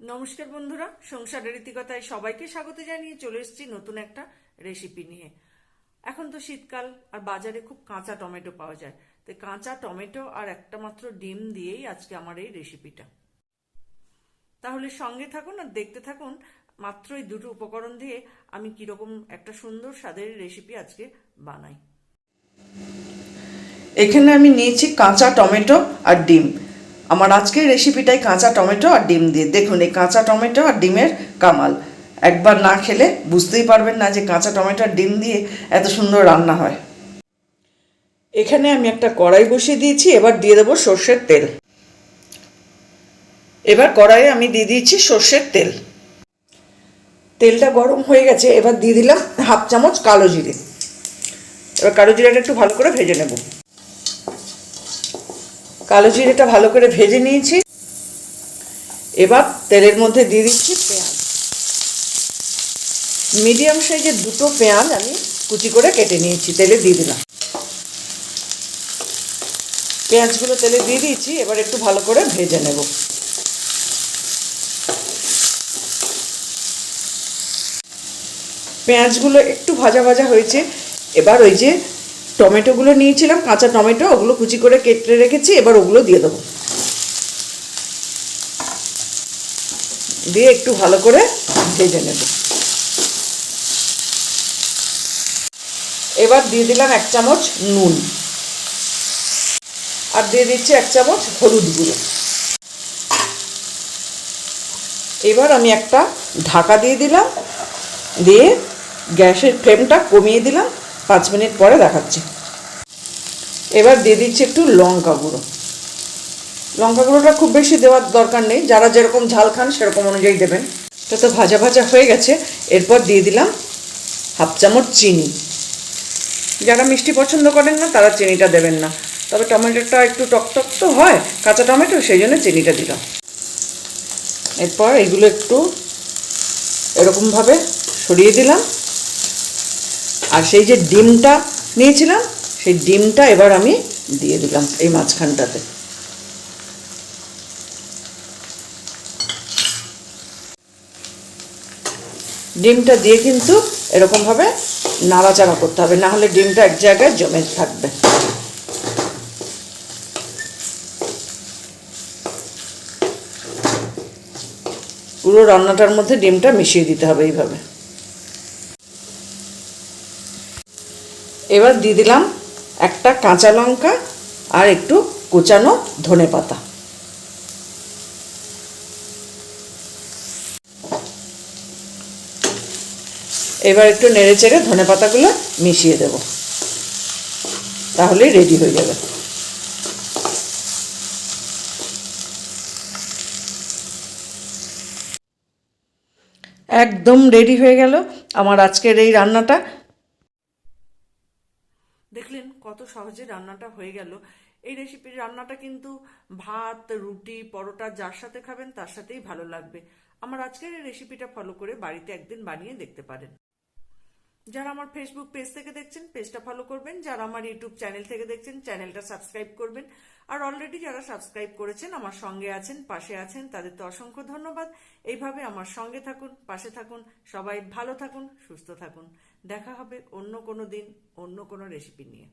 নমস্কার বন্ধুরা, সংসারের রীতিকথায় সবাইকে স্বাগত জানিয়ে চলে এসেছি নতুন একটা রেসিপি নিয়ে। এখন তো শীতকাল, আর বাজারে খুব কাঁচা টমেটো পাওয়া যায়। তো কাঁচা টমেটো আর একটা মাত্র ডিম দিয়েই আজকে আমার এই রেসিপিটা তাহলে সঙ্গে থাকুন আর দেখতে থাকুন, মাত্র এই দুটো উপকরণ দিয়ে আমি কীরকম একটা সুন্দর স্বাদের রেসিপি আজকে বানাই। এখানে আমি নিয়েছি কাঁচা টমেটো আর ডিম। আমার আজকের রেসিপিটাই কাঁচা টমেটো আর ডিম দিয়ে। দেখুন, এই কাঁচা টমেটো আর ডিমের কামাল। একবার না খেলে বুঝতেই পারবেন না যে কাঁচা টমেটো আর ডিম দিয়ে এত সুন্দর রান্না হয়। এখানে আমি একটা কড়াই বসিয়ে দিয়েছি, এবার দিয়ে দেবো সর্ষের তেল। এবার কড়াইয়ে আমি দিয়ে দিয়েছি সর্ষের তেল। তেলটা গরম হয়ে গেছে, এবার দিয়ে দিলাম হাফ চামচ কালো জিরে। এবার কালো জিরাটা একটু ভালো করে ভেজে নেব। কালো জিরেটা ভালো করে ভেজে নিয়েছি। এবার তেলের মধ্যে দিয়ে দিচ্ছি পেঁয়াজ। মিডিয়াম সাইজের দুটো পেঁয়াজ আমি কুচি করে কেটে নিয়েছি, তেলে দিয়ে দিলাম। পেঁয়াজগুলো তেলে দিয়ে দিয়েছি, এবার একটু ভালো করে ভেজে নেব। পেঁয়াজগুলো একটু ভাজা ভাজা হয়েছে, এবার ওই যে টমেটোগুলো নিয়েছিলাম, কাঁচা টমেটো, ওগুলো কুচি করে কেটে রেখেছি, এবার ওগুলো দিয়ে দেবো। দিয়ে একটু ভালো করে ভেজে নেব। এবার দিয়ে দিলাম এক চামচ নুন। আর দিয়ে দিচ্ছি এক চামচ হলুদ গুঁড়ো। এবার আমি একটা ঢাকা দিয়ে দিলাম, দিয়ে গ্যাসের ফ্লেমটা কমিয়ে দিলাম। পাঁচ মিনিট পরে দেখাচ্ছি। এবার দিয়ে দিচ্ছি একটু লঙ্কা গুঁড়ো। লঙ্কা গুঁড়োটা খুব বেশি দেওয়ার দরকার নেই, যারা যেরকম ঝাল খান সেরকম অনুযায়ী দেবেন। এটা তো ভাজা ভাজা হয়ে গেছে, এরপর দিয়ে দিলাম হাফ চামচ চিনি। যারা মিষ্টি পছন্দ করেন না, তারা চিনিটা দেবেন না। তবে টমেটোটা একটু টকটক তো হয়, কাঁচা টমেটো, সেই জন্য চিনিটা দিলাম। এরপর এগুলো একটু এরকমভাবে সরিয়ে দিলাম। আর সেই যে ডিমটা নিয়েছিলাম, সেই ডিমটা এবার আমি দিয়ে দিলাম এই মাঝখানটাতে। ডিমটা দিয়ে কিন্তু এরকমভাবে নাড়াচাড়া করতে হবে, না হলে ডিমটা এক জায়গায় জমে থাকবে। পুরো রান্নাটার মধ্যে ডিমটা মিশিয়ে দিতে হবে এইভাবে। এবার দিয়ে দিলাম একটা কাঁচা লঙ্কা আর একটু কোচানো ধনে পাতা। এবার একটু নেড়ে চেড়ে ধনে পাতাগুলো মিশিয়ে দেব। তাহলে রেডি হয়ে যাবে। একদম রেডি হয়ে গেল। আমার আজকের এই রান্নাটা কত সহজে রান্নাটা হয়ে গেল। এই রেসিপির রান্নাটা কিন্তু ভাত, রুটি, পরোটা যার সাথে খাবেন তার সাথেই ভালো লাগবে। আমার আজকের এই রেসিপিটা ফলো করে বাড়িতে একদিন বানিয়ে দেখতে পারেন। যারা আমার ফেসবুক পেজ থেকে দেখছেন পেজটা ফলো করবেন। যারা আমার ইউটিউব চ্যানেল থেকে দেখছেন চ্যানেলটা সাবস্ক্রাইব করবেন। আর অলরেডি যারা সাবস্ক্রাইব করেছেন, আমার সঙ্গে আছেন, পাশে আছেন, তাদের তো অসংখ্য ধন্যবাদ। এইভাবে আমার সঙ্গে থাকুন, পাশে থাকুন, সবাই ভালো থাকুন, সুস্থ থাকুন। দেখা হবে অন্য কোনো দিন, অন্য কোনো রেসিপি নিয়ে।